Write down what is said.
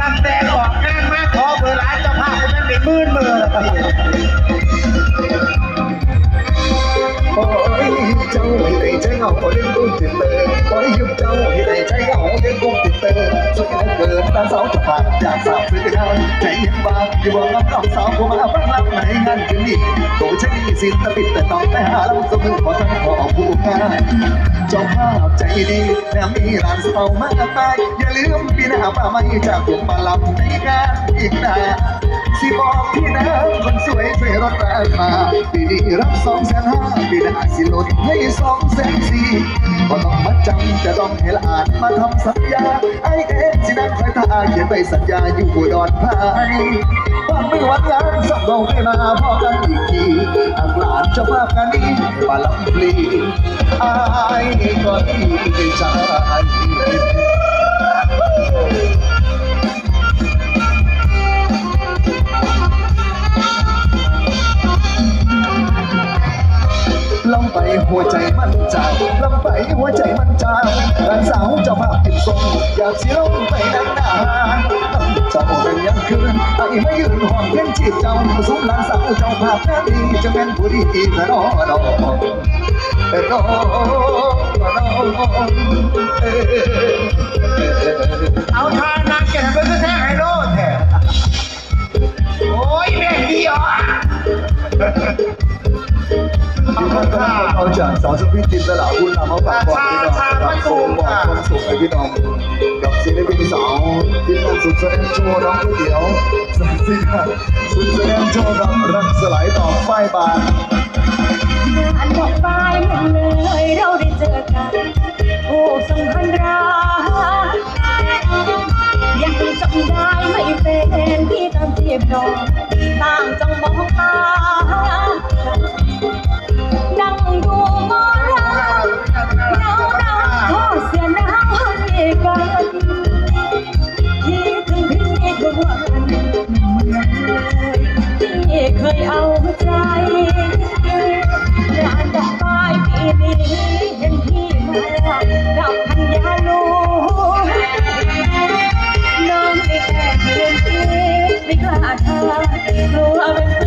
ตั้งแต่ออกงานมาขอเบอร์ร้านเจ้าภาพคนนั้นเป็นหมื่นเบอร์แล้วครับโอ้ยเจ้าไม่ไหนใจเหงาเรื่องกุ้งติตเตอร์ขอให้ยุบเจ้าที่ไหน ใจเหงาเรื่องกุ้งติดเตอร์สวยเหลือเกินตาสาวจะผ่านอยากสาวซื้อได้ใจยังบางอยู่ว่ากับกับสาวผู้มาบ้านรักในงานคืนนี้ตัวฉันนี่สิตะปิดแต่ต้องไปหาลูกสมุนขอทั้งขอผู้งานเจ้าภาพใจดีแถมมีร้านสเปามากมายอย่าลืมปีหน้ามาไม่จากผมมาลำในงานอีกนานสิบอกพี่นะคนสวยช่วยลดราคาปีนี้รับสองแสนห้าปีหน้าสิลดให้สองแสนสี่ก็ต้อง จะต้องเห้หลานมาทำสัญญา ไอเอสินั่งคอยท่าเขียนไปสัญญาอยู่บนดรธานีวันไม่วันงานสักเราไม่มาพอกันอีกทีอักหลานจะมากงานนี้มาลำพลีไอ้ก็ดีใจ ไปหัวใจมันจางลำไปหัวใจมันจางหลานสาวเจ้าภาพติดทรงอยากเสิลงไปนั่งนานเจ้าเป็นยังคืนไอ้ไม่ยืนห้องเล่นจีบเจ้าสุมหลานสาวเจ้าภาพนั้นดีจะเป็นผู้ดีแต่นอดอแต่นอเอเอาทานางแก่ไปซื้อแท้ไฮโลแท้โอ้ยแม่ดีอะ ขอบคุณค่ะเอาจากสาวสปินจินตลาบุญนำมาฝากบอกพี่น้องครับผมบอกความสุขให้พี่น้องกับศิลปินสาวที่นั่นสุดแสดงโชว์น้องก๋วยเตี๋ยวสุดแสดงโชว์กับรักสลายต่อไฟบานงานดอกไม้เมืองเลยเราได้เจอกันโอ้สัมพันธ์รักยังจำได้ไม่เป็นที่ตามจีบดอก เอาใจงานดอกไม้ปีนี้เห็นพี่มาดับพันยาลูน้องไม่แค่เพียงที่ไม่กล้าทา